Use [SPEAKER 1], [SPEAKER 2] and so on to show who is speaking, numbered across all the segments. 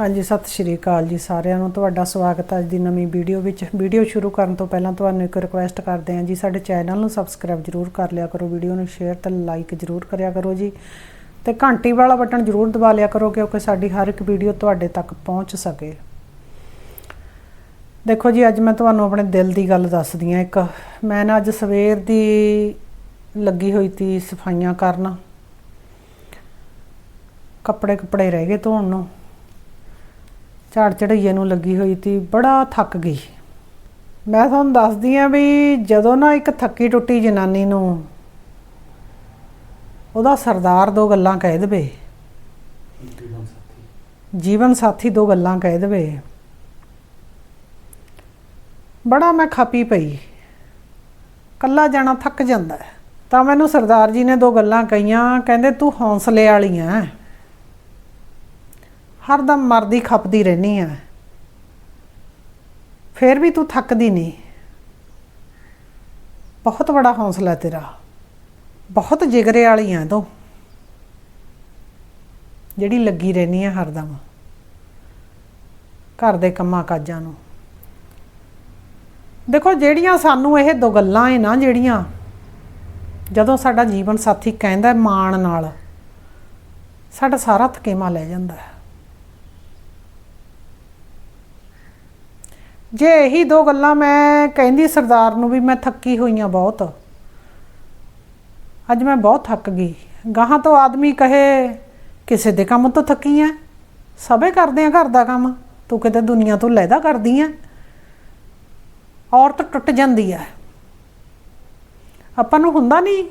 [SPEAKER 1] ਹਾਂਜੀ, ਸਤਿ ਸ਼੍ਰੀ ਅਕਾਲ ਜੀ ਸਾਰਿਆਂ ਨੂੰ। ਤੁਹਾਡਾ ਸਵਾਗਤ ਹੈ ਅੱਜ ਦੀ ਨਵੀਂ ਵੀਡੀਓ ਵਿੱਚ। ਵੀਡੀਓ ਸ਼ੁਰੂ ਕਰਨ ਤੋਂ ਪਹਿਲਾਂ ਤੁਹਾਨੂੰ ਇੱਕ ਰਿਕੁਐਸਟ ਕਰਦੇ ਹਾਂ ਜੀ, ਸਾਡੇ ਚੈਨਲ ਨੂੰ ਸਬਸਕ੍ਰਾਈਬ ਜਰੂਰ ਕਰ ਲਿਆ ਕਰੋ, ਵੀਡੀਓ ਨੂੰ ਸ਼ੇਅਰ ਤੇ ਲਾਈਕ ਜਰੂਰ ਕਰਿਆ ਕਰੋ ਜੀ। ਤੇ ਘੰਟੀ ਵਾਲਾ ਬਟਨ ਜਰੂਰ ਦਬਾ ਲਿਆ ਕਰੋ, ਕਿਉਂਕਿ ਸਾਡੀ ਹਰ ਇੱਕ ਵੀਡੀਓ ਤੁਹਾਡੇ ਤੱਕ ਪਹੁੰਚ ਸਕੇ। ਦੇਖੋ ਜੀ, ਅੱਜ ਮੈਂ ਤੁਹਾਨੂੰ ਆਪਣੇ ਦਿਲ ਦੀ ਗੱਲ ਦੱਸਦੀ ਹਾਂ ਇੱਕ। ਮੈਂ ਨਾ ਅੱਜ ਸਵੇਰ ਦੀ ਲੱਗੀ ਹੋਈ ਤੀ ਸਫਾਈਆਂ ਕਰਨ। ਕੱਪੜੇ ਕੱਪੜੇ ਰਹਿ ਗਏ ਧੋਣ ਨੂੰ। ਝਾੜ ਚੜਈਏ ਨੂੰ ਲੱਗੀ ਹੋਈ ਤੀ, ਬੜਾ ਥੱਕ ਗਈ। ਮੈਂ ਤੁਹਾਨੂੰ ਦੱਸਦੀ ਆ ਵੀ ਜਦੋਂ ਨਾ ਇੱਕ ਥੱਕੀ ਟੁੱਟੀ ਜਨਾਨੀ ਨੂੰ ਉਹਦਾ ਸਰਦਾਰ ਦੋ ਗੱਲਾਂ ਕਹਿ ਦੇਵੇ। ਜੀਵਨ ਸਾਥੀ ਦੋ ਗੱਲਾਂ ਕਹਿ ਦੇਵੇ। ਬੜਾ ਮੈਂ ਖਾਪੀ ਪਈ। ਕੱਲਾ ਜਾਣਾ ਥੱਕ ਜਾਂਦਾ। ਤਾਂ ਮੈਨੂੰ ਸਰਦਾਰ ਜੀ ਨੇ ਦੋ ਗੱਲਾਂ ਕਹੀਆਂ, ਕਹਿੰਦੇ ਤੂੰ ਹੌਸਲੇ ਵਾਲੀ ਐ ਹਰਦਮ ਮਰਦੀ ਖਪਦੀ ਰਹਿਨੀ ਆ। ਫੇਰ ਵੀ ਤੂੰ ਥੱਕਦੀ ਨਹੀਂ। ਬਹੁਤ ਬੜਾ ਹੌਸਲਾ ਤੇਰਾ। ਬਹੁਤ ਜਿਗਰੇ ਵਾਲੀ ਆ ਤੂੰ। ਜਿਹੜੀ ਲੱਗੀ ਰਹਿਨੀ ਆ ਹਰਦਮ ਘਰ ਦੇ ਕੰਮਾਂ ਕਾਜਾਂ ਨੂੰ। ਦੇਖੋ, ਜਿਹੜੀਆਂ ਸਾਨੂੰ ਇਹ ਦੋ ਗੱਲਾਂ ਏ ਨਾ ਜਿਹੜੀਆਂ, ਜਦੋਂ ਸਾਡਾ ਜੀਵਨ ਸਾਥੀ ਕਹਿੰਦਾ ਮਾਣ ਨਾਲ, ਸਾਡਾ ਸਾਰਾ ਥਕੇਮਾ ਲੈ ਜਾਂਦਾ। ਹੈ ਜੇ ਇਹੀ ਦੋ ਗੱਲਾਂ ਮੈਂ ਕਹਿੰਦੀ ਸਰਦਾਰ ਨੂੰ ਵੀ ਮੈਂ ਥੱਕੀ ਹੋਈ ਆ ਬਹੁਤ। ਅੱਜ ਮੈਂ ਬਹੁਤ ਥੱਕ ਗਈ। ਗਾਹਾਂ ਤੋਂ ਆਦਮੀ ਕਹੇ, ਕਿਸੇ ਦੇ ਕੰਮ ਤੋਂ ਥੱਕੀ ਆ ਸਭੇ ਕਰਦੇ ਆ ਘਰ ਦਾ ਕੰਮ। ਤੂੰ ਕਿਤੇ ਦੁਨੀਆ ਤੋਂ ਲੈਦਾ ਕਰਦੀ ਆ ਔਰਤ ਟੁੱਟ ਜਾਂਦੀ ਆ ਆਪਾਂ ਨੂੰ ਹੁੰਦਾ ਨਹੀਂ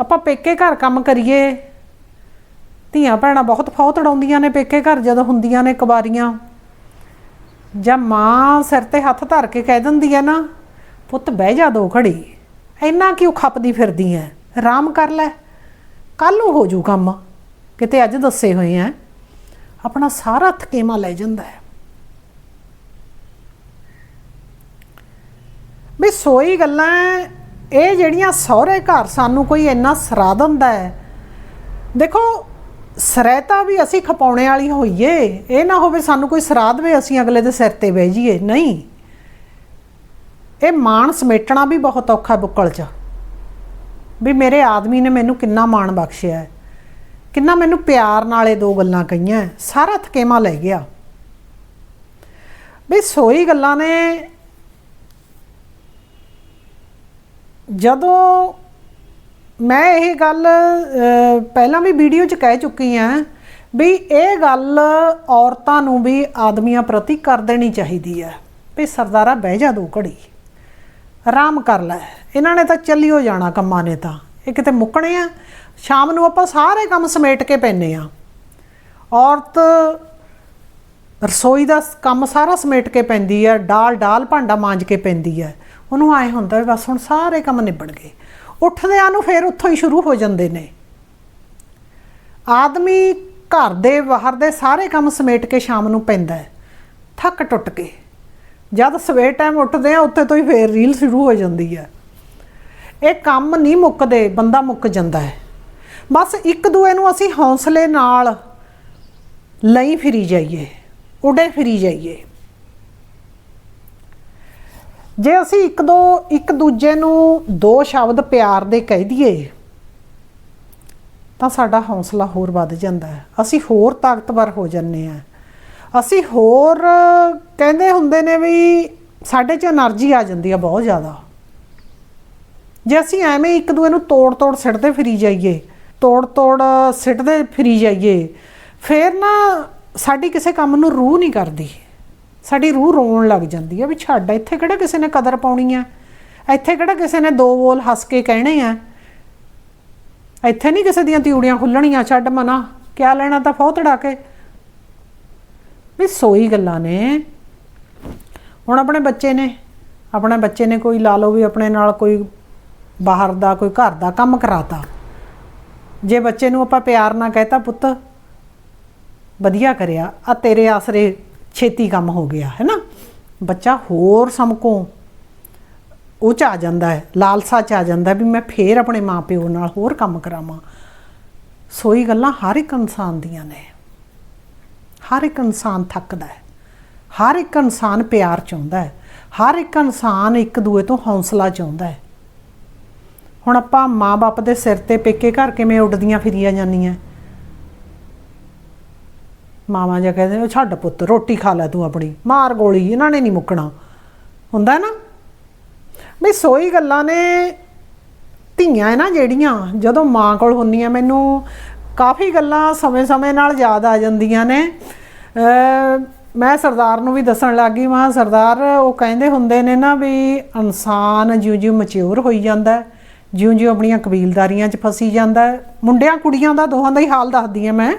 [SPEAKER 1] ਆਪਾਂ ਪੇਕੇ ਘਰ ਕੰਮ ਕਰੀਏ। ਧੀਆਂ ਭੈਣਾਂ ਬਹੁਤ ਫੌਤ ਉਡਾਉਂਦੀਆਂ ਨੇ ਪੇਕੇ ਘਰ ਜਦੋਂ ਹੁੰਦੀਆਂ ਨੇ ਕੁਵਾਰੀਆਂ। ਜਾਂ ਮਾਂ ਸਿਰ ਤੇ ਹੱਥ ਧਰ ਕੇ ਕਹਿ ਦਿੰਦੀ ਹੈ ਨਾ, ਪੁੱਤ ਬਹਿ ਜਾ ਦੋ ਘੜੀ, ਇੰਨਾ ਕਿਉਂ ਖੱਪਦੀ ਫਿਰਦੀ ਐ? ਆਰਾਮ ਕਰ ਲੈ। ਕੱਲ ਨੂੰ ਹੋ ਜੂ ਕੰਮ। ਕਿਤੇ ਅੱਜ ਦੱਸੇ ਹੋਏ ਆ ਆਪਣਾ ਸਾਰਾ ਥਕੇਮਾ ਲੈ ਜਾਂਦਾ ਹੈ ਵੀ ਸੋਈ ਗੱਲਾਂ ਇਹ ਜਿਹੜੀਆਂ ਸਹੁਰੇ ਘਰ ਸਾਨੂੰ ਕੋਈ ਇੰਨਾ ਸਰਾ ਦਿੰਦਾ ਹੈ ਦੇਖੋ ਸਰਾਇਤਾ ਵੀ ਅਸੀਂ ਖਪਾਉਣੇ ਵਾਲੀ ਹੋਈਏ। ਇਹ ਨਾ ਹੋਵੇ ਸਾਨੂੰ ਕੋਈ ਸਰਾ ਦੇਵੇ ਅਸੀਂ ਅਗਲੇ ਦੇ ਸਿਰ ਤੇ ਬਹਿ ਜਾਈਏ। ਨਹੀਂ। ਇਹ ਮਾਣ ਸਮੇਟਣਾ ਵੀ ਬਹੁਤ ਔਖਾ ਬੁੱਕਲ 'ਚ। ਵੀ ਮੇਰੇ ਆਦਮੀ ਨੇ ਮੈਨੂੰ ਕਿੰਨਾ ਮਾਣ ਬਖਸ਼ਿਆ ਹੈ। ਕਿੰਨਾ ਮੈਨੂੰ ਪਿਆਰ ਨਾਲ ਇਹ ਦੋ ਗੱਲਾਂ ਕਹੀਆਂ ਸਾਰਾ ਥਕੇਮਾ ਲੈ ਗਿਆ। ਵੀ ਸੋਈ ਗੱਲਾਂ ਨੇ ਜਦੋਂ ਮੈਂ ਇਹ ਗੱਲ ਪਹਿਲਾਂ ਵੀ ਵੀਡੀਓ 'ਚ ਕਹਿ ਚੁੱਕੀ ਆ ਵੀ ਇਹ ਗੱਲ ਔਰਤਾਂ ਨੂੰ ਵੀ ਆਦਮੀਆਂ ਪ੍ਰਤੀ ਕਰ ਦੇਣੀ ਚਾਹੀਦੀ ਹੈ ਵੀ ਸਰਦਾਰਾ ਬਹਿ ਜਾ ਦੋ ਘੜੀ, ਆਰਾਮ ਕਰ ਲੈ। ਇਹਨਾਂ ਨੇ ਤਾਂ ਚੱਲੀ ਹੋ ਜਾਣਾ ਕੰਮਾਂ ਨੇ ਤਾਂ। ਇਹ ਕਿਤੇ ਮੁੱਕਣੇ ਆ। ਸ਼ਾਮ ਨੂੰ ਆਪਾਂ ਸਾਰੇ ਕੰਮ ਸਮੇਟ ਕੇ ਪੈਨੇ ਆ। ਔਰਤ ਰਸੋਈ ਦਾ ਕੰਮ ਸਾਰਾ ਸਮੇਟ ਕੇ ਪੈਂਦੀ ਆ ਡਾਲ ਡਾਲ ਭਾਂਡਾ ਮਾਂਜ ਕੇ ਪੈਂਦੀ ਹੈ ਉਹਨੂੰ ਆਏ ਹੁੰਦਾ ਬਸ ਹੁਣ ਸਾਰੇ ਕੰਮ ਨਿਬੜ ਗਏ। ਉੱਠਦਿਆਂ ਨੂੰ ਫਿਰ ਉੱਥੋਂ ਹੀ ਸ਼ੁਰੂ ਹੋ ਜਾਂਦੇ ਨੇ। ਆਦਮੀ ਘਰ ਦੇ ਬਾਹਰ ਦੇ ਸਾਰੇ ਕੰਮ ਸਮੇਟ ਕੇ ਸ਼ਾਮ ਨੂੰ ਪੈਂਦਾ ਹੈ, ਥੱਕ ਟੁੱਟ ਕੇ। ਜਦ ਸਵੇਰ ਟਾਈਮ ਉੱਠਦੇ ਆ ਉੱਤੇ ਤੋਂ ਹੀ ਫੇਰ ਰੀਲ ਸ਼ੁਰੂ ਹੋ ਜਾਂਦੀ ਹੈ। ਇਹ ਕੰਮ ਨਹੀਂ ਮੁੱਕਦੇ, ਬੰਦਾ ਮੁੱਕ ਜਾਂਦਾ ਹੈ। ਬਸ ਇੱਕ ਦੂਏ ਨੂੰ ਅਸੀਂ ਹੌਸਲੇ ਨਾਲ ਲਈ ਫਿਰੀ ਜਾਈਏ, ਉਡੇ ਫਿਰੀ ਜਾਈਏ। ਜੇ ਅਸੀਂ ਇੱਕ ਦੋ, ਇੱਕ ਦੂਜੇ ਨੂੰ ਦੋ ਸ਼ਬਦ ਪਿਆਰ ਦੇ ਕਹਿ ਦਈਏ, ਤਾਂ ਸਾਡਾ ਹੌਸਲਾ ਹੋਰ ਵੱਧ ਜਾਂਦਾ ਹੈ। ਅਸੀਂ ਹੋਰ ਤਾਕਤਵਰ ਹੋ ਜਾਂਦੇ ਆ ਅਸੀਂ ਹੋਰ ਕਹਿੰਦੇ ਹੁੰਦੇ ਨੇ ਵੀ ਸਾਡੇ 'ਚ એનર્ਜੀ ਆ ਜਾਂਦੀ ਆ ਬਹੁਤ ਜ਼ਿਆਦਾ। ਜੇ ਅਸੀਂ ਐਵੇਂ ਇੱਕ ਦੂਏ ਨੂੰ ਤੋੜ-ਤੋੜ ਸਿੱਟਦੇ ਫਰੀ ਜਾਈਏ, ਤੋੜ-ਤੋੜ ਸਿੱਟਦੇ ਫਿਰੀ ਜਾਈਏ, ਫੇਰ ਨਾ ਸਾਡੀ ਕਿਸੇ ਕੰਮ ਨੂੰ ਰੂਹ ਨਹੀਂ ਕਰਦੀ। ਸਾਡੀ ਰੂਹ ਰੋਣ ਲੱਗ ਜਾਂਦੀ ਹੈ ਵੀ ਛੱਡ, ਇੱਥੇ ਕਿਹੜਾ ਕਿਸੇ ਨੇ ਕਦਰ ਪਾਉਣੀ ਹੈ ਇੱਥੇ ਕਿਹੜਾ ਕਿਸੇ ਨੇ ਦੋ ਬੋਲ ਹੱਸ ਕੇ ਕਹਿਣੇ ਆ? ਇੱਥੇ ਨਹੀਂ ਕਿਸੇ ਦੀਆਂ ਤਿਉੜੀਆਂ ਖੁੱਲਣੀਆਂ, ਛੱਡ ਮਨਾ, ਕਿਆ ਲੈਣਾ ਤਾਂ ਫੌਤੜਾ ਕੇ ਵੀ ਸੋਈ ਗੱਲਾਂ ਨੇ। ਹੁਣ ਆਪਣੇ ਬੱਚੇ ਨੇ, ਆਪਣੇ ਬੱਚੇ ਨੇ ਕੋਈ ਲਾ ਲਓ ਵੀ ਆਪਣੇ ਨਾਲ ਕੋਈ ਬਾਹਰ ਦਾ, ਕੋਈ ਘਰ ਦਾ ਕੰਮ ਕਰਾਤਾ। ਜੇ ਬੱਚੇ ਨੂੰ ਆਪਾਂ ਪਿਆਰ ਨਾਲ ਕਹਿਤਾ, ਪੁੱਤ, ਵਧੀਆ ਕਰਿਆ, ਆ ਤੇਰੇ ਆਸਰੇ ਛੇਤੀ ਕੰਮ ਹੋ ਗਿਆ, ਹੈ ਨਾ? ਬੱਚਾ ਹੋਰ ਸਮਕੋ ਉਹ ਚ ਆ ਜਾਂਦਾ ਹੈ, ਲਾਲਸਾ ਚ ਆ ਜਾਂਦਾ ਵੀ ਮੈਂ ਫੇਰ ਆਪਣੇ ਮਾਪਿਓ ਨਾਲ ਹੋਰ ਕੰਮ ਕਰਾਵਾਂ। ਸੋਈ ਗੱਲਾਂ ਹਰ ਇੱਕ ਇਨਸਾਨ ਦੀਆਂ ਨੇ। ਹਰ ਇੱਕ ਇਨਸਾਨ ਥੱਕਦਾ ਹੈ। ਹਰ ਇੱਕ ਇਨਸਾਨ ਪਿਆਰ ਚਾਹੁੰਦਾ ਹੈ। ਹਰ ਇੱਕ ਇਨਸਾਨ ਇੱਕ ਦੂਏ ਤੋਂ ਹੌਸਲਾ ਚਾਹੁੰਦਾ ਹੈ। ਹੁਣ ਆਪਾਂ ਮਾਂ-ਬਾਪ ਦੇ ਸਿਰ ਤੇ ਪੇਕੇ ਘਰ ਕਿਵੇਂ ਉੱਡਦੀਆਂ ਫਿਰੀਆਂ ਜਾਂਦੀਆਂ? ਮਾਵਾਂ ਜਿਹਾ ਕਹਿੰਦੇ ਉਹ ਛੱਡ ਪੁੱਤ, ਰੋਟੀ ਖਾ ਲੈ ਤੂੰ ਆਪਣੀ, ਮਾਰ ਗੋਲੀ, ਇਹਨਾਂ ਨੇ ਨਹੀਂ ਮੁੱਕਣਾ। ਹੁੰਦਾ ਨਾ? ਬਈ ਸੋਈ ਗੱਲਾਂ ਨੇ, ਧੀਆਂ ਹੈ ਨਾ ਜਿਹੜੀਆਂ, ਜਦੋਂ ਮਾਂ ਕੋਲ ਹੁੰਦੀਆਂ, ਮੈਨੂੰ ਕਾਫੀ ਗੱਲਾਂ ਸਮੇਂ-ਸਮੇਂ ਨਾਲ ਯਾਦ ਆ ਜਾਂਦੀਆਂ ਨੇ। ਮੈਂ ਸਰਦਾਰ ਨੂੰ ਵੀ ਦੱਸਣ ਲੱਗੀ, ਮਾਂ ਸਰਦਾਰ, ਉਹ ਕਹਿੰਦੇ ਹੁੰਦੇ ਨੇ ਨਾ ਵੀ ਇਨਸਾਨ ਜਿਉਂ-ਜਿਉਂ ਮੈਚੁਰ ਹੋਈ ਜਾਂਦਾ ਜਿਉਂ-ਜਿਉਂ ਆਪਣੀਆਂ ਕਬੀਲਦਾਰੀਆਂ 'ਚ ਫਸੀ ਜਾਂਦਾ ਮੁੰਡਿਆਂ ਕੁੜੀਆਂ ਦਾ ਦੋਹਾਂ ਦਾ ਹੀ ਹਾਲ ਦੱਸਦੀ ਹਾਂ ਮੈਂ।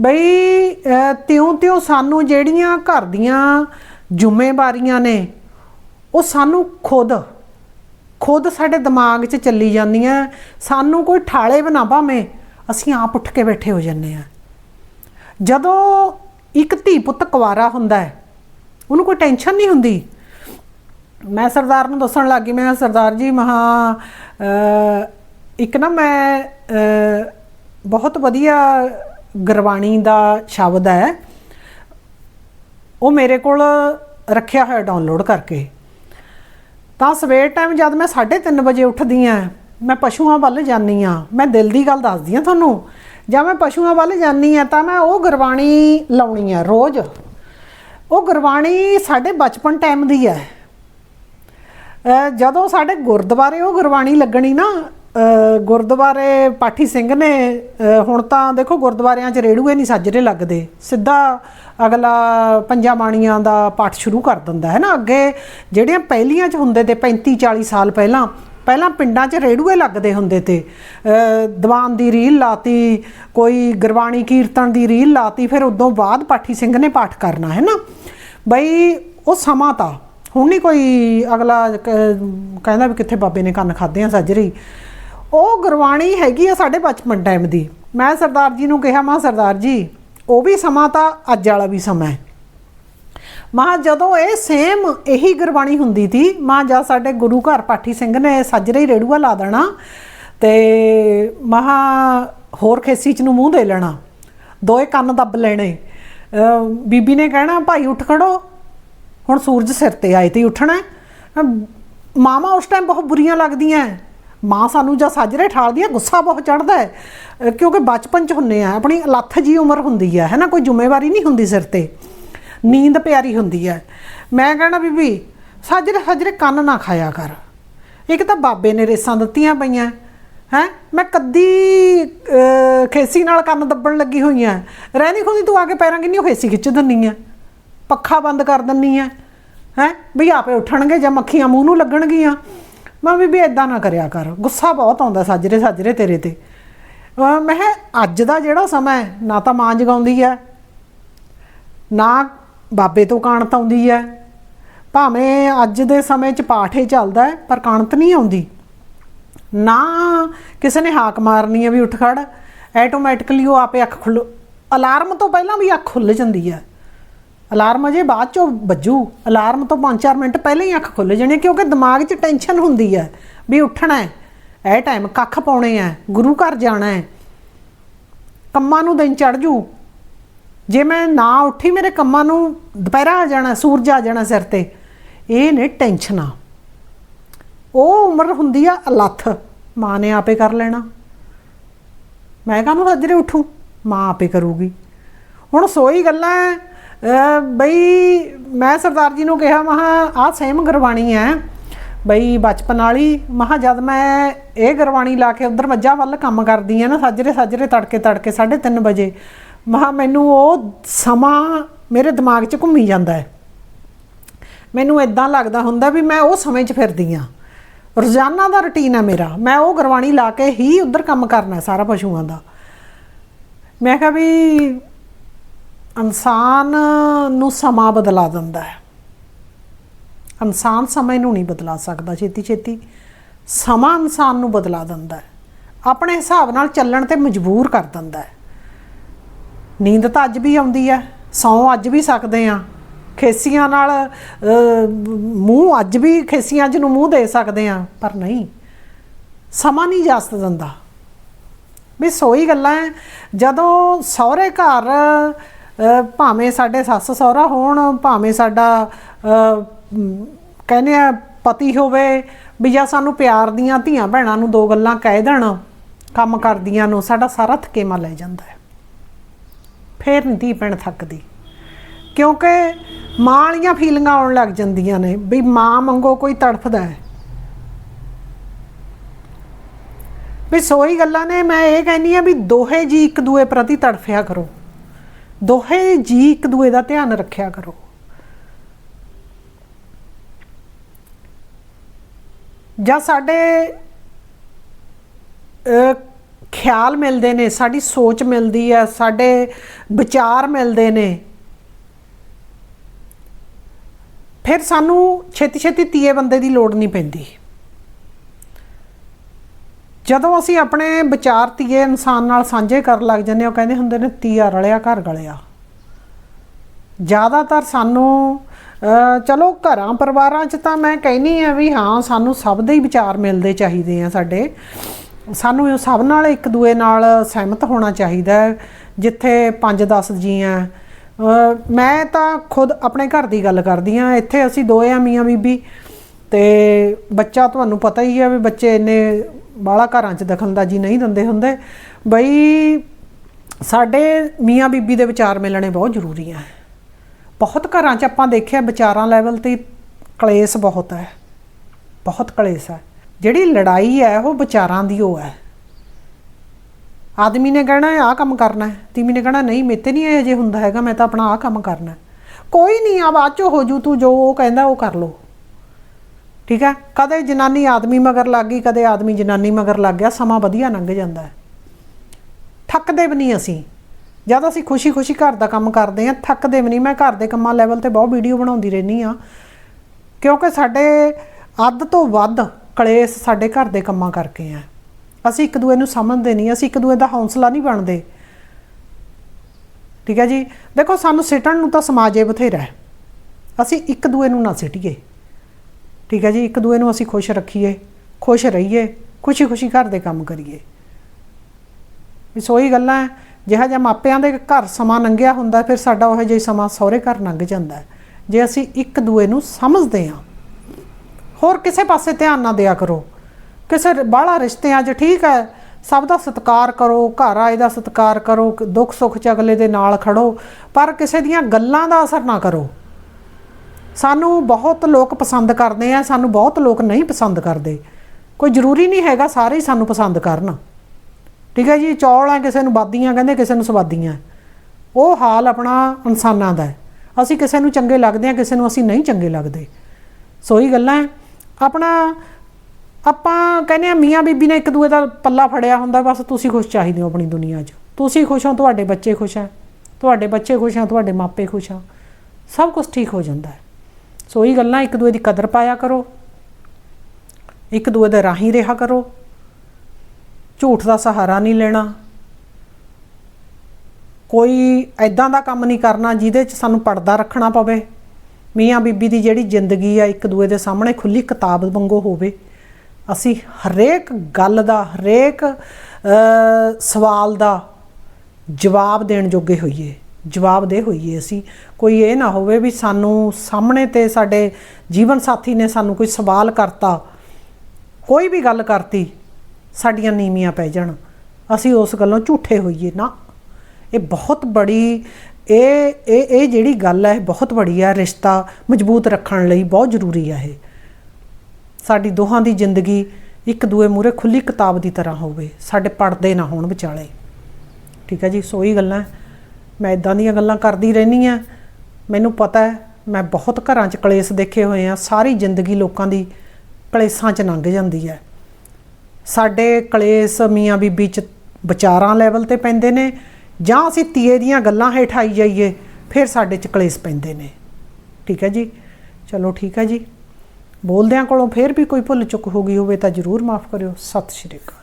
[SPEAKER 1] ਬਈ ਤਿਉਂ-ਤਿਉਂ ਸਾਨੂੰ ਜਿਹੜੀਆਂ ਘਰ ਦੀਆਂ ਜ਼ਿੰਮੇਵਾਰੀਆਂ ਨੇ, ਉਹ ਸਾਨੂੰ ਖੁਦ ਖੁਦ ਸਾਡੇ ਦਿਮਾਗ 'ਚ ਚੱਲੀ ਜਾਂਦੀਆਂ। ਸਾਨੂੰ ਕੋਈ ਠਾਲੇ ਬਣਾ ਭਾਵੇਂ, ਅਸੀਂ ਆਪ ਉੱਠ ਕੇ ਬੈਠੇ ਹੋ ਜੰਨੇ ਆ ਜਦੋਂ ਇੱਕ ਧੀ ਪੁੱਤ ਕੁਵਾਰਾ ਹੁੰਦਾ ਹੈ, ਉਹਨੂੰ ਕੋਈ ਟੈਨਸ਼ਨ ਨਹੀਂ ਹੁੰਦੀ। ਮੈਂ ਸਰਦਾਰ ਨੂੰ ਦੱਸਣ ਲੱਗੀ ਮੈਂ ਸਰਦਾਰ ਜੀ, ਮਹਾ ਇੱਕ ਨਾ ਮੈਂ ਬਹੁਤ ਵਧੀਆ ਗੁਰਬਾਣੀ ਦਾ ਸ਼ਬਦ ਹੈ, ਉਹ ਮੇਰੇ ਕੋਲ ਰੱਖਿਆ ਹੋਇਆ ਡਾਊਨਲੋਡ ਕਰਕੇ। ਤਾਂ ਸਵੇਰ ਟਾਈਮ ਜਦ ਮੈਂ 3:30 ਵਜੇ ਉੱਠਦੀ ਆ ਮੈਂ ਪਸ਼ੂਆਂ ਵੱਲ ਜਾਂਦੀ ਆ ਮੈਂ ਦਿਲ ਦੀ ਗੱਲ ਦੱਸਦੀ ਆ ਤੁਹਾਨੂੰ, ਜਾਂ ਮੈਂ ਪਸ਼ੂਆਂ ਵੱਲ ਜਾਂਦੀ ਆ ਤਾਂ ਮੈਂ ਉਹ ਗੁਰਬਾਣੀ ਲਾਉਣੀ ਆ ਰੋਜ਼। ਉਹ ਗੁਰਬਾਣੀ ਸਾਡੇ ਬਚਪਨ ਟਾਈਮ ਦੀ ਹੈ। ਜਦੋਂ ਸਾਡੇ ਗੁਰਦੁਆਰੇ ਉਹ ਗੁਰਬਾਣੀ ਲੱਗਣੀ ਨਾ ਗੁਰਦੁਆਰੇ ਪਾਠੀ ਸਿੰਘ ਨੇ ਹੁਣ ਤਾਂ ਦੇਖੋ ਗੁਰਦੁਆਰਿਆਂ 'ਚ ਰੇੜੂਏ ਨਹੀਂ ਸੱਜਰੇ ਲੱਗਦੇ। ਸਿੱਧਾ ਅਗਲਾ ਪੰਜਾਂ ਬਾਣੀਆਂ ਦਾ ਪਾਠ ਸ਼ੁਰੂ ਕਰ ਦਿੰਦਾ ਹੈ ਨਾ ਅੱਗੇ। ਜਿਹੜੀਆਂ ਪਹਿਲੀਆਂ 'ਚ ਹੁੰਦੇ ਤੇ 35 40 ਸਾਲ ਪਹਿਲਾਂ ਪਹਿਲਾਂ ਪਿੰਡਾਂ 'ਚ ਰੇੜੂਏ ਲੱਗਦੇ ਹੁੰਦੇ ਤੇ ਦੀਵਾਨ ਦੀ ਰੀਲ ਲਾਤੀ, ਕੋਈ ਗੁਰਬਾਣੀ ਕੀਰਤਨ ਦੀ ਰੀਲ ਲਾਤੀ, ਫਿਰ ਉਦੋਂ ਬਾਅਦ ਪਾਠੀ ਸਿੰਘ ਨੇ ਪਾਠ ਕਰਨਾ ਹੈ ਨਾ। ਬਈ, ਉਹ ਸਮਾਂ ਤਾਂ, ਹੁਣ ਨਹੀਂ ਕੋਈ ਅਗਲਾ ਕਹਿੰਦਾ ਵੀ ਕਿੱਥੇ ਬਾਬੇ ਨੇ ਕੰਨ ਖਾਦੇ ਆ ਸੱਜਰੀ ਉਹ ਗੁਰਬਾਣੀ ਹੈਗੀ ਆ ਸਾਡੇ ਬਚਪਨ ਟਾਈਮ ਦੀ। ਮੈਂ ਸਰਦਾਰ ਜੀ ਨੂੰ ਕਿਹਾ, ਮਾਂ ਸਰਦਾਰ ਜੀ, ਉਹ ਵੀ ਸਮਾਂ ਤਾਂ ਅੱਜ ਵਾਲਾ ਵੀ ਸਮਾਂ ਹੈ। ਮਾਂ, ਜਦੋਂ ਇਹ ਸੇਮ ਇਹੀ ਗੁਰਬਾਣੀ ਹੁੰਦੀ ਸੀ, ਮਾਂ ਜਦ ਸਾਡੇ ਗੁਰੂ ਘਰ ਪਾਠੀ ਸਿੰਘ ਨੇ ਸੱਜਰੇ ਹੀ ਰੇੜੂਆ ਲਾ ਦੇਣਾ ਤੇ ਮਹਾ ਹੋਰ ਖੇਸੀ ਚ ਨੂੰ ਮੂੰਹ ਦੇ ਲੈਣਾ, ਦੋਏ ਕੰਨ ਦੱਬ ਲੈਣੇ। ਬੀਬੀ ਨੇ ਕਹਿਣਾ, ਭਾਈ, ਉੱਠ ਖੜੋ। ਹੁਣ ਸੂਰਜ ਸਿਰ ਤੇ ਆਏ ਤੇ ਉੱਠਣਾ। ਹੈ। ਮਾਵਾਂ ਉਸ ਟਾਈਮ ਬਹੁਤ ਬੁਰੀਆਂ ਲੱਗਦੀਆਂ। ਮਾਂ ਸਾਨੂੰ ਜਾਂ ਸਾਜਰੇ ਠਾਲਦੀ ਹੈ ਗੁੱਸਾ ਬਹੁਤ ਚੜਦਾ ਹੈ। ਕਿਉਂਕਿ ਬਚਪਨ ਚ ਹੁੰਨੇ ਆ, ਆਪਣੀ ਲੱਥ ਜੀ ਉਮਰ ਹੁੰਦੀ ਹੈ ਹੈਨਾ ਕੋਈ ਜ਼ਿੰਮੇਵਾਰੀ ਨਹੀਂ ਹੁੰਦੀ ਸਿਰ ਤੇ। ਨੀਂਦ ਪਿਆਰੀ ਹੁੰਦੀ ਹੈ ਮੈਂ ਕਹਿਣਾ, ਬੀਬੀ, ਸਾਜਰੇ ਸਾਜਰੇ ਕੰਨ ਨਾ ਖਾਇਆ ਕਰ। ਇੱਕ ਤਾਂ ਬਾਬੇ ਨੇ ਰੇਸਾਂ ਦਿੱਤੀਆਂ ਪਈਆਂ, ਹੈ? ਮੈਂ ਕੱਦੀ ਖੇਸੀ ਨਾਲ ਕੰਨ ਦੱਬਣ ਲੱਗੀ ਹੋਈ ਆ। ਰਹਿੰਦੀ ਖੁਦੀ ਤੂੰ ਆ ਕੇ ਪੈਰਾਂ ਕਿੰਨੀ ਖੇਸੀ ਖਿੱਚ ਦਿੰਨੀ ਆ? ਪੱਖਾ ਬੰਦ ਕਰ ਦਿੰਨੀ ਆ, ਹੈ? ਵੀ ਆਪੇ ਉੱਠਣਗੇ ਜਾਂ ਮੱਖੀਆਂ ਮੂੰਹ ਨੂੰ ਲੱਗਣਗੀਆਂ। ਮੈਂ ਵੀ ਵੀ ਇਦਾਂ ਨਾ ਕਰਿਆ ਕਰ। ਗੁੱਸਾ ਬਹੁਤ ਆਉਂਦਾ ਸਾਜਰੇ ਸਾਜਰੇ ਤੇਰੇ ਤੇ। ਮੈਂ ਕਿਹਾ, ਅੱਜ ਦਾ ਜਿਹੜਾ ਸਮਾਂ ਹੈ, ਨਾ ਤਾਂ ਮਾਂ ਜਗਾਉਂਦੀ ਹੈ, ਨਾ ਬਾਬੇ ਤੋਂ ਕਾਣਤ ਆਉਂਦੀ ਹੈ। ਭਾਵੇਂ ਅੱਜ ਦੇ ਸਮੇਂ 'ਚ ਪਾਠ ਹੀ ਚੱਲਦਾ ਹੈ, ਪਰ ਕਾਣਤ ਨਹੀਂ ਆਉਂਦੀ। ਨਾ ਕਿਸੇ ਨੇ ਹਾਕ ਮਾਰਨੀ ਹੈ ਵੀ ਉੱਠ ਖੜ। ਆਟੋਮੈਟਿਕਲੀ ਉਹ ਆਪੇ ਅੱਖ ਖੁੱਲ ਅਲਾਰਮ ਤੋਂ ਪਹਿਲਾਂ ਵੀ ਅੱਖ ਖੁੱਲ ਜਾਂਦੀ ਹੈ। ਅਲਾਰਮ ਅਜੇ ਬਾਅਦ ਚੋਂ ਵੱਜੂ। ਅਲਾਰਮ ਤੋਂ 5-4 ਮਿੰਟ ਪਹਿਲਾਂ ਹੀ ਅੱਖ ਖੁੱਲ ਜਾਣੀ ਕਿਉਂਕਿ ਦਿਮਾਗ 'ਚ ਟੈਨਸ਼ਨ ਹੁੰਦੀ ਹੈ ਵੀ ਉੱਠਣਾ ਹੈ। ਇਹ ਟਾਈਮ ਕੱਖ ਪਾਉਣੇ ਆ ਗੁਰੂ ਘਰ ਜਾਣਾ ਹੈ। ਕੰਮਾਂ ਨੂੰ ਦਿਨ ਚੜ ਜੂ। ਜੇ ਮੈਂ ਨਾ ਉੱਠੀ, ਮੇਰੇ ਕੰਮਾਂ ਨੂੰ ਦੁਪਹਿਰਾ ਆ ਜਾਣਾ, ਸੂਰਜ ਆ ਜਾਣਾ ਸਿਰ ਤੇ। ਇਹ ਨੇ ਟੈਨਸ਼ਨਾਂ ਉਹ ਉਮਰ ਹੁੰਦੀ ਆ ਅਲੱਥ ਮਾਂ ਨੇ ਆਪੇ ਕਰ ਲੈਣਾ। ਮੈਂ ਕਾਹਨੂੰ ਸੱਜਰੇ ਉੱਠੂ? ਮਾਂ ਆਪੇ ਕਰੂਗੀ। ਹੁਣ ਸੋਈ ਗੱਲਾਂ ਬਈ ਮੈਂ ਸਰਦਾਰ ਜੀ ਨੂੰ ਕਿਹਾ ਮਹਾ ਆਹ ਸੇਮ ਗੁਰਬਾਣੀ ਹੈ। ਬਈ ਬਚਪਨ ਵਾਲੀ ਮਹਾ ਜਦ ਮੈਂ ਇਹ ਗੁਰਬਾਣੀ ਲਾ ਕੇ ਉਧਰ ਮੱਝਾਂ ਵੱਲ ਕੰਮ ਕਰਦੀ ਆ ਨਾ, ਸਾਜਰੇ ਸਾਜਰੇ ਤੜਕੇ ਤੜਕੇ 3:30 ਵਜੇ ਮਹਾ ਮੈਨੂੰ ਉਹ ਸਮਾਂ ਮੇਰੇ ਦਿਮਾਗ 'ਚ ਘੁੰਮੀ ਜਾਂਦਾ ਹੈ। ਮੈਨੂੰ ਇਦਾਂ ਲੱਗਦਾ ਹੁੰਦਾ ਵੀ ਮੈਂ ਉਹ ਸਮੇਂ 'ਚ ਫਿਰਦੀ ਆ ਰੋਜ਼ਾਨਾ ਦਾ ਰੁਟੀਨ ਹੈ ਮੇਰਾ। ਮੈਂ ਉਹ ਗੁਰਬਾਣੀ ਲਾ ਕੇ ਹੀ ਉਧਰ ਕੰਮ ਕਰਨਾ ਸਾਰਾ ਪਸ਼ੂਆਂ ਦਾ। ਮੈਂ ਕਿਹਾ ਵੀ ਇਨਸਾਨ ਨੂੰ ਸਮਾਂ ਬਦਲਾ ਦਿੰਦਾ ਹੈ। ਇਨਸਾਨ ਸਮੇਂ ਨੂੰ ਨਹੀਂ ਬਦਲਾ ਸਕਦਾ, ਛੇਤੀ ਛੇਤੀ ਸਮਾਂ ਇਨਸਾਨ ਨੂੰ ਬਦਲਾ ਦਿੰਦਾ ਹੈ। ਆਪਣੇ ਹਿਸਾਬ ਨਾਲ ਚੱਲਣ ਤੇ ਮਜਬੂਰ ਕਰ ਦਿੰਦਾ ਹੈ। ਨੀਂਦ ਤਾਂ ਅੱਜ ਵੀ ਆਉਂਦੀ ਹੈ ਸੌਂ ਅੱਜ ਵੀ ਸਕਦੇ ਆ ਖੇਸੀਆਂ ਨਾਲ ਮੂੰਹ ਅੱਜ ਵੀ ਖੇਸੀਆਂ ਅੱਜ ਨੂੰ ਮੂੰਹ ਦੇ ਸਕਦੇ ਆ ਪਰ ਨਹੀਂ। ਸਮਾਂ ਨਹੀਂ ਜਾਸਤ ਦਿੰਦਾ। ਵੀ ਸੋਈ ਗੱਲਾਂ ਹੈ, ਜਦੋਂ ਸਹੁਰੇ ਘਰ ਭਾਵੇਂ ਸਾਡੇ ਸੱਸ ਸਹੁਰਾ ਹੋਣ, ਭਾਵੇਂ ਸਾਡਾ ਕਹਿੰਦੇ ਆ ਪਤੀ ਹੋਵੇ, ਵੀ ਜਾਂ ਸਾਨੂੰ ਪਿਆਰ ਦੀਆਂ ਧੀਆਂ ਭੈਣਾਂ ਨੂੰ ਦੋ ਗੱਲਾਂ ਕਹਿ ਦੇਣ, ਕੰਮ ਕਰਦੀਆਂ ਨੂੰ, ਸਾਡਾ ਸਾਰਾ ਥਕੇਮਾ ਲੈ ਜਾਂਦਾ ਹੈ। ਫੇਰ ਨਹੀਂ ਧੀ ਭੈਣ ਥੱਕਦੀ। ਕਿਉਂਕਿ ਮਾਂ ਵਾਲੀਆਂ ਫੀਲਿੰਗਾਂ ਆਉਣ ਲੱਗ ਜਾਂਦੀਆਂ ਨੇ, ਵੀ ਮਾਂ ਮੰਗੋ ਕੋਈ ਤੜਫਦਾ ਹੈ। ਵੀ ਸੋਈ ਗੱਲਾਂ ਨੇ, ਮੈਂ ਇਹ ਕਹਿੰਨੀ ਆ ਵੀ ਦੋਹੇ ਜੀ ਇੱਕ ਦੂਏ ਪ੍ਰਤੀ ਤੜਫਿਆ ਕਰੋ। ਦੋਹੇ ਜੀ ਇੱਕ ਦੂਏ ਦਾ ਧਿਆਨ ਰੱਖਿਆ ਕਰੋ। ਜਾਂ ਸਾਡੇ ਖਿਆਲ ਮਿਲਦੇ ਨੇ, ਸਾਡੀ ਸੋਚ ਮਿਲਦੀ ਹੈ, ਸਾਡੇ ਵਿਚਾਰ ਮਿਲਦੇ ਨੇ। ਫਿਰ ਸਾਨੂੰ ਛੇਤੀ ਛੇਤੀ ਤੀਏ ਬੰਦੇ ਦੀ ਲੋੜ ਨਹੀਂ ਪੈਂਦੀ। ਜਦੋਂ ਅਸੀਂ ਆਪਣੇ ਵਿਚਾਰ ਤੀਏ ਇਨਸਾਨ ਨਾਲ ਸਾਂਝੇ ਕਰਨ ਲੱਗ ਜੰਨੇ ਉਹ ਕਹਿੰਦੇ ਹੁੰਦੇ ਨੇ, ਤੀਆ ਰਲਿਆ ਘਰ ਗਲਿਆ। ਜ਼ਿਆਦਾਤਰ ਸਾਨੂੰ ਚਲੋ ਘਰਾਂ ਪਰਿਵਾਰਾਂ 'ਚ ਤਾਂ ਮੈਂ ਕਹਿਨੀ ਆ ਵੀ ਹਾਂ, ਸਾਨੂੰ ਸਭ ਦੇ ਹੀ ਵਿਚਾਰ ਮਿਲਦੇ ਚਾਹੀਦੇ ਆ ਸਾਡੇ। ਸਾਨੂੰ ਸਭ ਨਾਲ ਇੱਕ ਦੂਏ ਨਾਲ ਸਹਿਮਤ ਹੋਣਾ ਚਾਹੀਦਾ ਜਿੱਥੇ 5-10 ਜੀ ਆ। ਮੈਂ ਤਾਂ ਖੁਦ ਆਪਣੇ ਘਰ ਦੀ ਗੱਲ ਕਰਦੀ ਆ ਇੱਥੇ ਅਸੀਂ ਦੋਏ ਆ, ਮੀਆਂ ਬੀਬੀ। ਤੇ ਬੱਚਾ ਤੁਹਾਨੂੰ ਪਤਾ ਹੀ ਹੈ ਵੀ ਬੱਚੇ ਇੰਨੇ ਬਾਲਾ ਘਰਾਂ 'ਚ ਦਖਲਅੰਦਾਜ਼ੀ ਨਹੀਂ ਦਿੰਦੇ ਹੁੰਦੇ। ਬਈ ਸਾਡੇ ਮੀਆਂ ਬੀਬੀ ਦੇ ਵਿਚਾਰ ਮਿਲਣੇ ਬਹੁਤ ਜ਼ਰੂਰੀ ਹੈ ਬਹੁਤ ਘਰਾਂ 'ਚ ਆਪਾਂ ਦੇਖਿਆ ਵਿਚਾਰਾਂ ਲੈਵਲ ਤੇ ਕਲੇਸ਼ ਬਹੁਤ ਹੈ। ਬਹੁਤ ਕਲੇਸ਼ ਹੈ। ਜਿਹੜੀ ਲੜਾਈ ਹੈ ਉਹ ਵਿਚਾਰਾਂ ਦੀ ਉਹ ਹੈ। ਆਦਮੀ ਨੇ ਕਹਿਣਾ ਆਹ ਕੰਮ ਕਰਨਾ ਹੈ। ਤੀਮੀ ਨੇ ਕਹਿਣਾ, ਨਹੀਂ ਮੇਤੇ ਨਹੀਂ ਇਹ ਜੇ ਹੁੰਦਾ ਹੈਗਾ, ਮੈਂ ਤਾਂ ਆਪਣਾ ਆਹ ਕੰਮ ਕਰਨਾ ਕੋਈ ਨਹੀਂ, ਆ ਬਾਅਦ ਚੋਂ ਹੋ ਜੂ, ਤੂੰ ਜੋ ਉਹ ਕਹਿੰਦਾ ਉਹ ਕਰ ਲੋ ਠੀਕ ਹੈ? ਕਦੇ ਜਨਾਨੀ ਆਦਮੀ ਮਗਰ ਲੱਗ ਗਈ, ਕਦੇ ਆਦਮੀ ਜਨਾਨੀ ਮਗਰ ਲੱਗ ਗਿਆ, ਸਮਾਂ ਵਧੀਆ ਲੰਘ ਜਾਂਦਾ ਹੈ। ਥੱਕਦੇ ਵੀ ਨਹੀਂ ਅਸੀਂ। ਜਦ ਅਸੀਂ ਖੁਸ਼ੀ-ਖੁਸ਼ੀ ਘਰ ਦਾ ਕੰਮ ਕਰਦੇ ਹਾਂ, ਥੱਕਦੇ ਵੀ ਨਹੀਂ। ਮੈਂ ਘਰ ਦੇ ਕੰਮਾਂ ਲੈਵਲ ਤੇ ਬਹੁਤ ਵੀਡੀਓ ਬਣਾਉਂਦੀ ਰਹਿੰਦੀ ਆ ਕਿਉਂਕਿ ਸਾਡੇ ਅੱਧ ਤੋਂ ਵੱਧ ਕਲੇਸ਼ ਸਾਡੇ ਘਰ ਦੇ ਕੰਮਾਂ ਕਰਕੇ ਆ ਅਸੀਂ ਇੱਕ ਦੂਏ ਨੂੰ ਸਮਝਦੇ ਨਹੀਂ, ਅਸੀਂ ਇੱਕ ਦੂਏ ਦਾ ਹੌਸਲਾ ਨਹੀਂ ਬਣਦੇ। ਠੀਕ ਹੈ ਜੀ? ਦੇਖੋ, ਸਾਨੂੰ ਸਿੱਟਣ ਨੂੰ ਤਾਂ ਸਮਾਜੇ ਬਥੇਰਾ ਹੈ। ਅਸੀਂ ਇੱਕ ਦੂਏ ਨੂੰ ਨਾ ਸਿੱਟੀਏ। ਠੀਕ ਹੈ ਜੀ, ਇੱਕ ਦੂਏ ਨੂੰ ਅਸੀਂ ਖੁਸ਼ ਰੱਖੀਏ, ਖੁਸ਼ ਰਹੀਏ, ਖੁਸ਼ੀ-ਖੁਸ਼ੀ ਘਰ ਦੇ ਕੰਮ ਕਰੀਏ। ਵੀ ਸੋਈ ਗੱਲਾਂ ਹੈ, ਜਿਹਾ ਜਿਹਾ ਮਾਪਿਆਂ ਦੇ ਘਰ ਸਮਾਂ ਲੰਘਿਆ ਹੁੰਦਾ, ਫਿਰ ਸਾਡਾ ਉਹ ਜਿਹਾ ਸਮਾਂ ਸਹੁਰੇ ਘਰ ਲੰਘ ਜਾਂਦਾ ਜੇ ਅਸੀਂ ਇੱਕ ਦੂਏ ਨੂੰ ਸਮਝਦੇ ਹਾਂ, ਹੋਰ ਕਿਸੇ ਪਾਸੇ ਧਿਆਨ ਨਾ ਦਿਆ ਕਰੋ। ਕਿਸੇ ਬਾਹਲਾ ਰਿਸ਼ਤਿਆਂ 'ਚ ਠੀਕ ਹੈ, ਸਭ ਦਾ ਸਤਿਕਾਰ ਕਰੋ, ਘਰ ਆਏ ਦਾ ਸਤਿਕਾਰ ਕਰੋ ਦੁੱਖ ਸੁੱਖ 'ਚ ਅਗਲੇ ਦੇ ਨਾਲ ਖੜੋ, ਪਰ ਕਿਸੇ ਦੀਆਂ ਗੱਲਾਂ ਦਾ ਅਸਰ ਨਾ ਕਰੋ। ਸਾਨੂੰ ਬਹੁਤ ਲੋਕ ਪਸੰਦ ਕਰਦੇ ਆ, ਸਾਨੂੰ ਬਹੁਤ ਲੋਕ ਨਹੀਂ ਪਸੰਦ ਕਰਦੇ। ਕੋਈ ਜ਼ਰੂਰੀ ਨਹੀਂ ਹੈਗਾ ਸਾਰੇ ਹੀ ਸਾਨੂੰ ਪਸੰਦ ਕਰਨ। ਠੀਕ ਹੈ ਜੀ, ਚੌਲ ਆ, ਕਿਸੇ ਨੂੰ ਬਾਦੀਆਂ ਕਹਿੰਦੇ, ਕਿਸੇ ਨੂੰ ਸਵਾਦੀਆਂ। ਉਹ ਹਾਲ ਆਪਣਾ ਇਨਸਾਨਾਂ ਦਾ ਹੈ। ਅਸੀਂ ਕਿਸੇ ਨੂੰ ਚੰਗੇ ਲੱਗਦੇ ਆ, ਕਿਸੇ ਨੂੰ ਅਸੀਂ ਨਹੀਂ ਚੰਗੇ ਲੱਗਦੇ। ਸੋ ਹੀ ਗੱਲਾਂ ਆਪਣਾ, ਆਪਾਂ ਕਹਿੰਦੇ ਆ, ਮੀਆਂ ਬੀਬੀ ਨੇ ਇੱਕ ਦੂਏ ਦਾ ਪੱਲਾ ਫੜਿਆ ਹੁੰਦਾ, ਬਸ ਤੁਸੀਂ ਖੁਸ਼ ਚਾਹੀਦੇ ਹੋ ਆਪਣੀ ਦੁਨੀਆ 'ਚ। ਤੁਸੀਂ ਖੁਸ਼ ਹੋ, ਤੁਹਾਡੇ ਬੱਚੇ ਖੁਸ਼ ਹੈ ਤੁਹਾਡੇ ਬੱਚੇ ਖੁਸ਼ ਆ, ਤੁਹਾਡੇ ਮਾਪੇ ਖੁਸ਼ ਆ। ਸਭ ਕੁਝ ਠੀਕ ਹੋ ਜਾਂਦਾ ਹੈ। ਸੋ ਹੀ ਗੱਲਾਂ ਇੱਕ ਦੂਏ ਦੀ ਕਦਰ ਪਾਇਆ ਕਰੋ। ਇੱਕ ਦੂਏ ਦੇ ਰਾਹੀਂ ਰਿਹਾ ਕਰੋ। ਝੂਠ ਦਾ ਸਹਾਰਾ ਨਹੀਂ ਲੈਣਾ। ਕੋਈ ਐਦਾਂ ਦਾ ਕੰਮ ਨਹੀਂ ਕਰਨਾ ਜਿਹਦੇ 'ਚ ਸਾਨੂੰ ਪਰਦਾ ਰੱਖਣਾ ਪਵੇ। ਮੀਆਂ ਬੀਬੀ ਦੀ ਜਿਹੜੀ ਜ਼ਿੰਦਗੀ ਆ ਇੱਕ ਦੂਏ ਦੇ ਸਾਹਮਣੇ ਖੁੱਲੀ ਕਿਤਾਬ ਵਾਂਗੂ ਹੋਵੇ। ਅਸੀਂ ਹਰੇਕ ਗੱਲ ਦਾ, ਹਰੇਕ ਸਵਾਲ ਦਾ ਜਵਾਬ ਦੇਣ ਜੋਗੇ ਹੋਈਏ। ਜਵਾਬਦੇ ਹੋਈਏ ਅਸੀਂ। ਕੋਈ ਇਹ ਨਾ ਹੋਵੇ ਵੀ ਸਾਨੂੰ ਸਾਹਮਣੇ ਤੇ ਸਾਡੇ ਜੀਵਨ ਸਾਥੀ ਨੇ ਸਾਨੂੰ ਕੋਈ ਸਵਾਲ ਕਰਤਾ, ਕੋਈ ਵੀ ਗੱਲ ਕਰਤੀ, ਸਾਡੀਆਂ ਨੀਵੀਆਂ ਪੈ ਜਾਣ। ਅਸੀਂ ਉਸ ਗੱਲੋਂ ਝੂਠੇ ਹੋਈਏ ਨਾ। ਇਹ ਬਹੁਤ ਬੜੀ, ਇਹ ਇਹ ਇਹ ਜਿਹੜੀ ਗੱਲ ਹੈ ਇਹ ਬਹੁਤ ਬੜੀ ਹੈ ਰਿਸ਼ਤਾ ਮਜ਼ਬੂਤ ਰੱਖਣ ਲਈ ਬਹੁਤ ਜ਼ਰੂਰੀ ਹੈ ਇਹ। ਸਾਡੀ ਦੋਹਾਂ ਦੀ ਜ਼ਿੰਦਗੀ ਇੱਕ ਦੂਏ ਮੂਰੇ ਖੁੱਲੀ ਕਿਤਾਬ ਦੀ ਤਰ੍ਹਾਂ ਹੋਵੇ, ਸਾਡੇ ਪੜਦੇ ਨਾ ਹੋਣ ਵਿਚਾਲੇ। ਠੀਕ ਹੈ ਜੀ ਸੋਈ ਗੱਲਾਂ। ਮੈਂ ਇਦਾਂ ਦੀਆਂ ਗੱਲਾਂ ਕਰਦੀ ਰਹਿੰਦੀ ਆ। ਮੈਨੂੰ ਪਤਾ ਹੈ, ਮੈਂ ਬਹੁਤ ਘਰਾਂ 'ਚ ਕਲੇਸ਼ ਦੇਖੇ ਹੋਏ ਆ। ਸਾਰੀ ਜ਼ਿੰਦਗੀ ਲੋਕਾਂ ਦੀ ਕਲੇਸ਼ਾਂ 'ਚ ਲੰਘ ਜਾਂਦੀ ਹੈ। ਸਾਡੇ ਕਲੇਸ਼ ਮੀਆਂ ਬੀਬੀ 'ਚ ਵਿਚਾਰਾਂ ਲੈਵਲ ਤੇ ਪੈਂਦੇ ਨੇ ਜਾਂ ਅਸੀਂ ਤੀਏ ਦੀਆਂ ਗੱਲਾਂ ਹੇਠ ਆਈ ਜਾਈਏ, ਫਿਰ ਸਾਡੇ 'ਚ ਕਲੇਸ਼ ਪੈਂਦੇ ਨੇ। ਠੀਕ ਹੈ ਜੀ? ਚਲੋ ਠੀਕ ਹੈ ਜੀ। ਬੋਲਦਿਆਂ ਕੋਲੋਂ ਫਿਰ ਵੀ ਕੋਈ ਭੁੱਲ ਚੁੱਕ ਹੋ ਗਈ ਹੋਵੇ ਤਾਂ ਜ਼ਰੂਰ ਮਾਫ ਕਰਿਓ। ਸਤਿ ਸ਼੍ਰੀ ਅਕਾਲ।